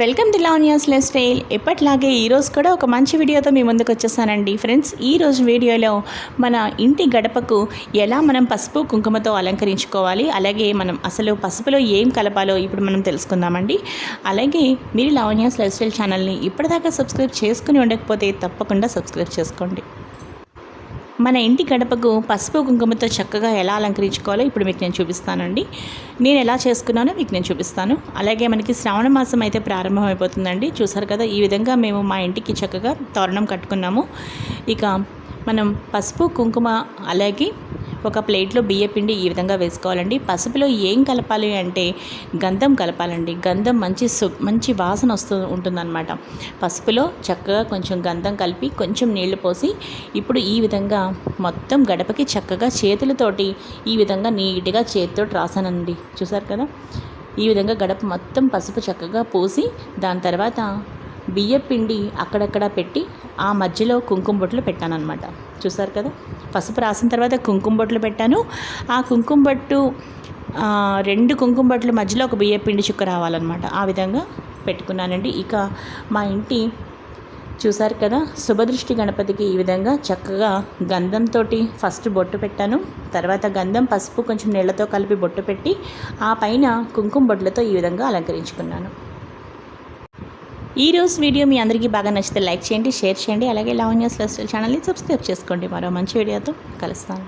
Welcome to Lavanya's lifestyle. ఎప్పట్లాగే ఈరోజు కూడా ఒక మంచి వీడియోతో మీ ముందుకు వచ్చేసానండి. ఫ్రెండ్స్ ఈరోజు వీడియోలో మన ఇంటి గడపకు ఎలా మనం పసుపు కుంకుమతో అలంకరించుకోవాలి అలాగే మనం అసలు పసుపులో ఏం కలపాలో ఇప్పుడు మనం తెలుసుకుందామండి. అలాగే మీరు లావణ్యాస్ లెస్ స్టైల్ ఛానల్ని ఇప్పటిదాకా సబ్స్క్రైబ్ చేసుకుని ఉండకపోతే తప్పకుండా సబ్స్క్రైబ్ చేసుకోండి. మన ఇంటి గడపకు పసుపు కుంకుమతో చక్కగా ఎలా అలంకరించుకోవాలో ఇప్పుడు మీకు నేను చూపిస్తానండి. నేను ఎలా చేసుకున్నానో మీకు నేను చూపిస్తాను. అలాగే మనకి శ్రావణ మాసం అయితే ప్రారంభమైపోతుందండి. చూసారు కదా ఈ విధంగా మేము మా ఇంటికి చక్కగా తోరణం కట్టుకున్నాము. ఇక మనం పసుపు కుంకుమ అలాగే ఒక ప్లేట్లో బియ్య పిండి ఈ విధంగా వేసుకోవాలండి. పసుపులో ఏం కలపాలి అంటే గంధం కలపాలండి. గంధం మంచి సు మంచి వాసన వస్తూ ఉంటుందన్నమాట. పసుపులో చక్కగా కొంచెం గంధం కలిపి కొంచెం నీళ్ళు పోసి ఇప్పుడు ఈ విధంగా మొత్తం గడపకి చక్కగా చేతులతోటి ఈ విధంగా నీట్గా చేతితో రాసానండి. చూసారు కదా? ఈ విధంగా గడప మొత్తం పసుపు చక్కగా పోసి దాని తర్వాత బియ్య పిండి అక్కడక్కడ పెట్టి ఆ మధ్యలో కుంకుమ బొట్లు పెట్టానన్నమాట. చూసారు కదా? పసుపు రాసిన తర్వాత కుంకుమ బొట్లు పెట్టాను. ఆ కుంకుమ బొట్టు రెండు కుంకుమ బొట్ల మధ్యలో ఒక బియ్య పిండి చుక్క రావాలన్నమాట. ఆ విధంగా పెట్టుకున్నానండి. ఇక మా ఇంటి చూసారు కదా? శుభదృష్టి గణపతికి ఈ విధంగా చక్కగా గంధంతో ఫస్ట్ బొట్టు పెట్టాను. తర్వాత గంధం పసుపు కొంచెం నీళ్ళతో కలిపి బొట్టు పెట్టి ఆ పైన కుంకుమ బొట్లతో ఈ విధంగా అలంకరించుకున్నాను. ఈరోజు వీడియో మీ అందరికీ బాగా నచ్చితే లైక్ చేయండి షేర్ చేయండి అలాగే లావణ్యాస్ లైఫ్ స్టైల్ ఛానల్ని సబ్స్క్రైబ్ చేసుకోండి. మరో మంచి వీడియోతో కలుస్తాను.